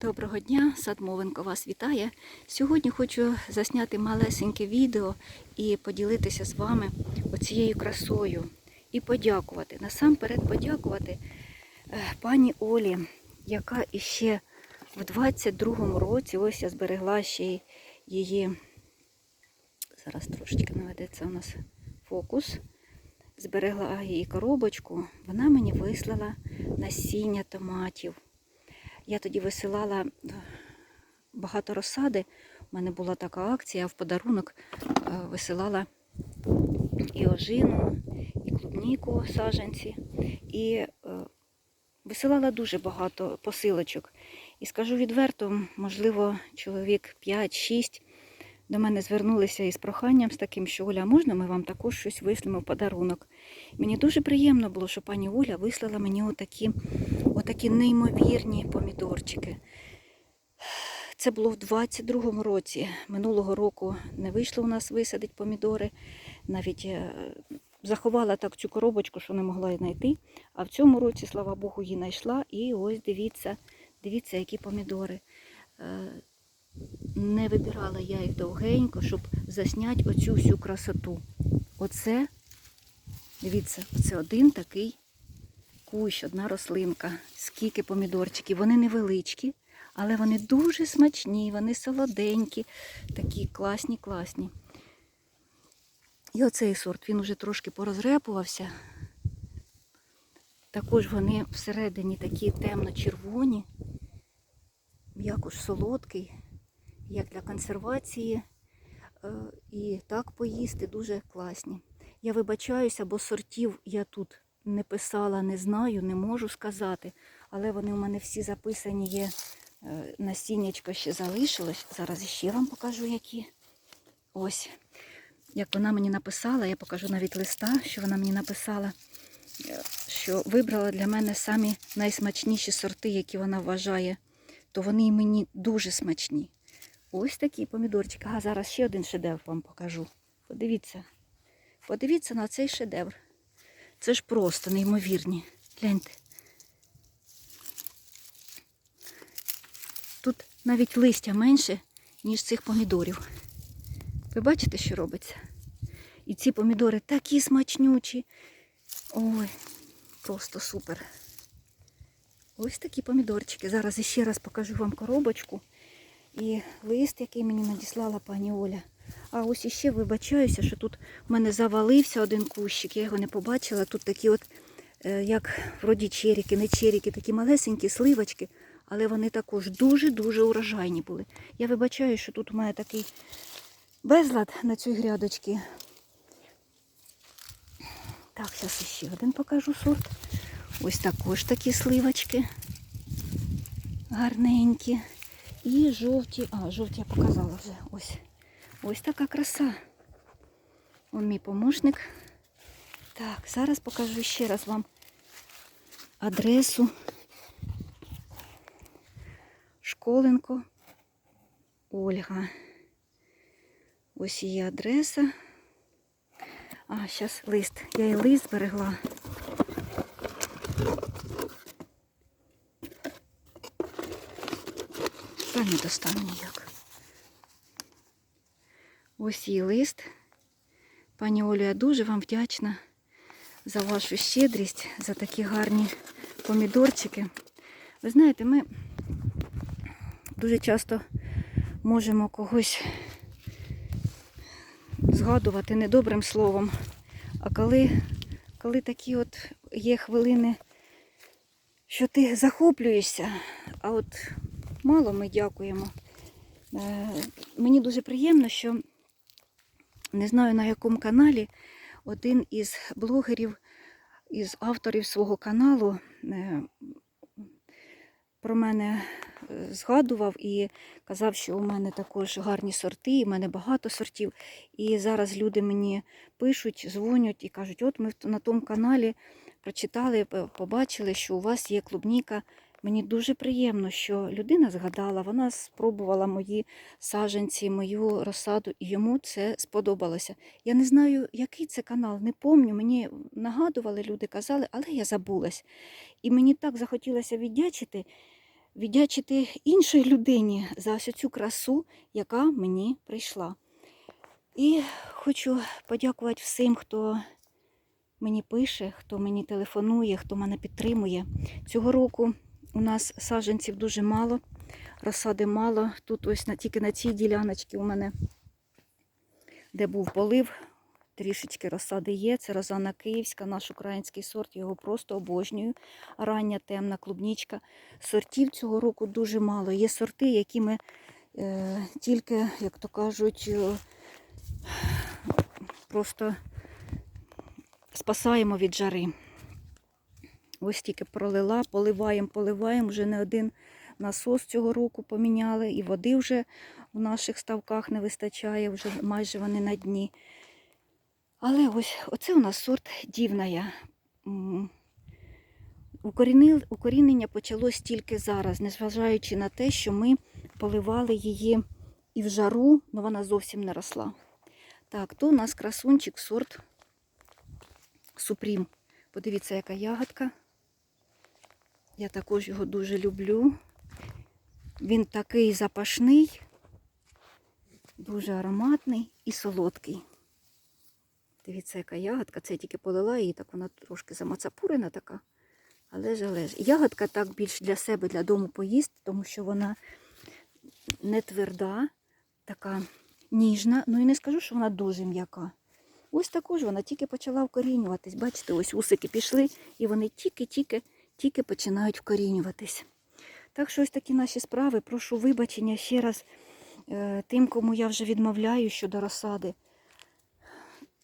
Доброго дня, сад Мовенко вас вітає. Сьогодні хочу засняти малесеньке відео і поділитися з вами оцією красою і подякувати. Насамперед подякувати е, пані Олі, яка іще в 22-му році, ось я зберегла ще її, зараз трошечки наведеться у нас фокус, зберегла її коробочку, вона мені вислала насіння томатів. Я тоді висилала е, багато розсади. У мене була така акція, в подарунок е, висилала і ожину, і клубніку саженці. і е, висилала дуже багато посилочок. І скажу відверто, можливо, чоловік 5-6 до мене звернулися із проханням з таким, що Оля, можна ми вам також щось вислимо в подарунок? Мені дуже приємно було, що пані Оля вислала мені отакі, отакі неймовірні помідорчики. Це було в 22-му році. Минулого року не вийшло у нас висадити помідори. Навіть е, заховала так цю коробочку, що не могла її знайти. А в цьому році, слава Богу, її знайшла. І ось дивіться, дивіться, які помідори. Не вибирала я їх довгенько, щоб засняти оцю всю красоту. Оце, дивіться, оце один такий кущ, одна рослинка. Скільки помідорчиків. Вони невеличкі, але вони дуже смачні, вони солоденькі, такі класні, класні. І оцей сорт, він уже трошки порозрепувався. Також вони всередині такі темно-червоні, м'якош солодкий, як для консервації. Е, І так поїсти дуже класні. Я вибачаюся, бо сортів я тут не писала, не знаю, не можу сказати. Але вони у мене всі записані є. Е, Насіннячко ще залишилось. Зараз ще вам покажу, які. Ось. Як вона мені написала, я покажу навіть листа, що вона мені написала, е, що вибрала для мене самі найсмачніші сорти, які вона вважає, то вони і мені дуже смачні. Ось такі помідорчики. А зараз ще один шедевр вам покажу. Подивіться. Подивіться на цей шедевр. Це ж просто неймовірні. Гляньте. Тут навіть листя менше, ніж цих помідорів. Ви бачите, що робиться? І ці помідори такі смачнючі. Ой, просто супер. Ось такі помідорчики. Зараз іще раз покажу вам коробочку і лист, який мені надіслала пані Оля. А ось іще вибачаюся, що тут в мене завалився один кущик, я його не побачила. Тут такі от, е, як вроді черіки, не черіки, такі малесенькі сливочки, але вони також дуже-дуже урожайні були. Я вибачаю, що тут у мене такий безлад на цій грядочці. Так, зараз ще один покажу сорт. Ось також такі сливочки. Гарненькі. І жовті. А, жовті я показала вже. Ось. Ось така краса. Он мій помощник. Так, зараз покажу ще раз вам адресу. Школенко Ольга. Ось її адреса. А, зараз лист. Я і лист зберегла. Та не достану ніяк. Ось її лист. Пані Олю, я дуже вам вдячна за вашу щедрість, за такі гарні помідорчики. Ви знаєте, ми дуже часто можемо когось згадувати недобрим словом. А коли, коли такі от є хвилини, що ти захоплюєшся, а от мало ми дякуємо. Е, Мені дуже приємно, що не знаю на якому каналі один із блогерів, із авторів свого каналу е, про мене е, згадував і казав, що у мене також гарні сорти, і в мене багато сортів. І зараз люди мені пишуть, дзвонять і кажуть, от ми на тому каналі прочитали, побачили, що у вас є клубніка. Мені дуже приємно, що людина згадала, вона спробувала мої саджанці, мою розсаду, і йому це сподобалося. Я не знаю, який це канал, не пам'ятаю, мені нагадували, люди казали, але я забулась. І мені так захотілося віддячити віддячити іншій людині за ось цю красу, яка мені прийшла. І хочу подякувати всім, хто мені пише, хто мені телефонує, хто мене підтримує. Цього року у нас саджанців дуже мало, розсади мало. Тут ось на, тільки на цій діляночці у мене, де був полив, трішечки розсади є. Це розана київська, наш український сорт, його просто обожнюю. Рання темна клубнічка. Сортів цього року дуже мало. Є сорти, які ми е, тільки, як то кажуть, е, просто спасаємо від жари. Ось тільки пролила, поливаємо, поливаємо. Вже не один насос цього року поміняли, і води вже в наших ставках не вистачає, вже майже вони на дні. Але ось оце у нас сорт дівная. Укорінення почалось тільки зараз, незважаючи на те, що ми поливали її і в жару, але вона зовсім не росла. Так, то у нас красунчик сорт Супрім. Подивіться, яка ягодка. Я також його дуже люблю. Він такий запашний, дуже ароматний і солодкий. Дивіться, яка ягодка. Це я тільки полила її, так вона трошки замацапурена така. Але ж але ж. Ягодка так більш для себе, для дому поїсти, тому що вона не тверда, така ніжна. Ну і не скажу, що вона дуже м'яка. Ось також вона тільки почала вкорінюватись. Бачите, ось усики пішли, і вони тільки-тільки тільки починають вкорінюватись. Так що ось такі наші справи. Прошу вибачення ще раз е, тим, кому я вже відмовляю щодо розсади.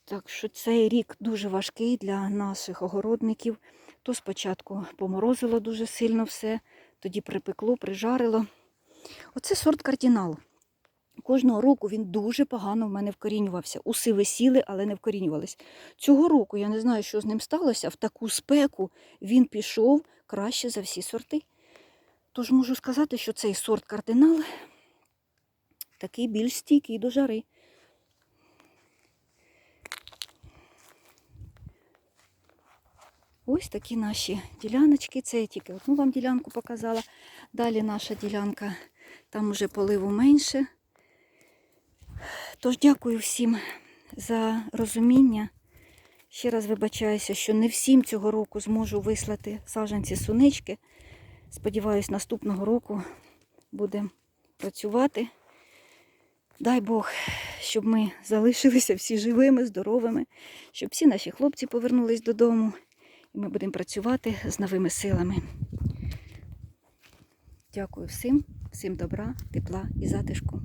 Так що цей рік дуже важкий для наших огородників. То спочатку поморозило дуже сильно все, тоді припекло, прижарило. Оце сорт кардинал. Кожного року він дуже погано в мене вкорінювався. Уси висіли, але не вкорінювались. Цього року я не знаю, що з ним сталося. В таку спеку він пішов краще за всі сорти. Тож можу сказати, що цей сорт кардинал такий більш стійкий до жари. Ось такі наші діляночки. Це я тільки одну вам ділянку показала. Далі наша ділянка, там уже поливу менше. Тож дякую всім за розуміння. Ще раз вибачаюся, що не всім цього року зможу вислати саджанці сунички. Сподіваюсь, наступного року будемо працювати. Дай Бог, щоб ми залишилися всі живими, здоровими, щоб всі наші хлопці повернулись додому. І ми будемо працювати з новими силами. Дякую всім, всім добра, тепла і затишку.